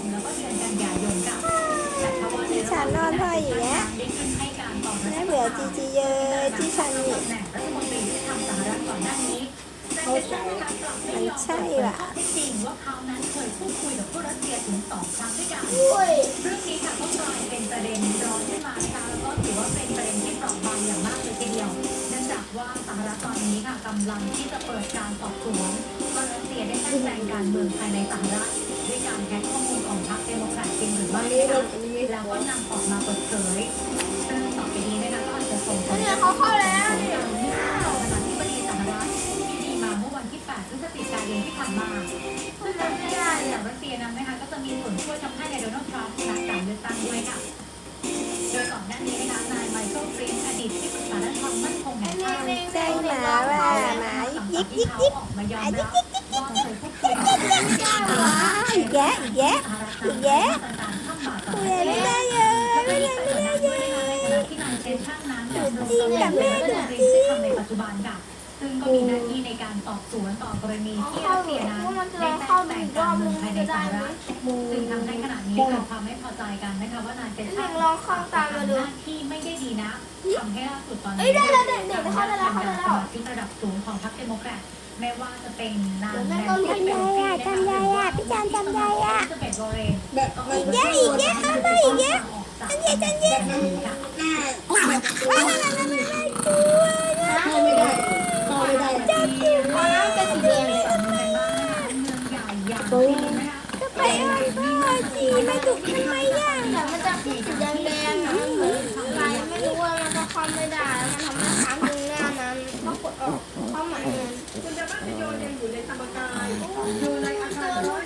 มแล้วก็เดือนกันยายนค่ะแต่เพราะว่าในฉันนอนพ่ออยู่แล้วได้ขึ้นให้การต่อน่าเบื่อจีจีเยอะที่ฉันนี่ตำแหน่งรัฐมนตรีที่ทำสหรัฐก่อนหน้านี้แต่เป็นเรื่องการปรับไม่ใช่ว่ะข้อเท็จจริงว่าเขานั้นเคยพูดคุยกับผู้รัสเซียถึงสองครั้งด้วยกันเรื่องนี้ค่ะก็กลายเป็นประเด็นร้อนขึ้นมานะคะแล้วก็ถือว่าเป็นประเด็นที่เปราะบางอย่างมากเลยทีเดียว เนื่องจากว่าสหรัฐตอนนี้ค่ะกำลังที่จะเปิดการสอบสวนว่ารัสเซียได้แทรกแซงการเมืองภายในสหรัฐ แล้วก็นำออกมาเปิดเผยซึ่งต่อไปนี้นะคะก็อาจจะส่งผลเนี่ยเขาเข้าแล้วเนี่ยประธานาธิบดีสหรัฐที่ดีมาเมื่อวันที่ 8 พฤศจิกายนที่ผ่านมาซึ่งทำให้ได้จากรัสเซียนั้นนะคะก็จะมีส่วนช่วยทำให้โดนัลด์ทรัมป์ชนะการเลือกตั้งด้วยค่ะ โดยก่อนหน้านี้นะคะนายไมเคิลฟรีนอดีตที่ปรึกษาด้านความมั่นคงแห่งชาติใจหมาว่าหมายิกยิกยิกออกมายอมรับว่าเคยพูดคุยกับผู้รัสเซียอีกแยะอีกแยะอีกแยะเรียน ไม่ได้เยอะไม่เรียนไม่ได้เยอะที่นายเซนช่างนั้นดำรงแหน่งเป็นรัฐมนตรีที่ทำในปัจจุบันค่ะซึ่งก็มีหน้าที่ในการสอบสวนต่อกรณีที่รัสเซียนั้นว่ามันจะได้ลองแทรเข้ากแซงการอบเมืนึองภายในสได้หรัฐซึ่งทำให้ขณะนี้เกิดความไม่พอใจกันนะคะว่านายเซนช่างลองเข้าตามมาดูหน้าที่ไม่ได้ดีนะทำให้ล่าสุดตอนนี้เอ้ยได้แล้วเด็กๆเข้าได้แล้วเข้าได้แล้วสมาชิกระดับสูงของพรรคเดโมแครตแม้ว่าจะเป็นนางเดี๋ยวแม่แนนก็ซี่เรียนเปโลซี่จำได้อะพี่จานจำได้อะ จะเป็นโรเรนแบบมันอีกแยะอีกแยะเอาไปอีกแยะจันเย็นจันเย็นค่ะหน้าว้าวไม่ไม่ไม่ไม่กลัวนะเข้าไม่ได้เข้าไม่ได้จับผิวพอแล้วเป็นสีแดงเลยสำคัญบ้างนะคะเมืองใหญ่อย่างจีนนะคะจะไปอ่อนพ่อจีไม่ถูกทำไมย่างแต่มันจะสีแดงแดงๆนะมันเหมือนอะไรไม่รู้ว่ามันจะคอมไม่ได้แล้วมันทำให้ค้างตรงหน้านั้นต้องกดออกเข้าใหม่เลยคุณจะบ้านโยนยังอยู่ในธรรมกายอยู่ในอาคารร้อย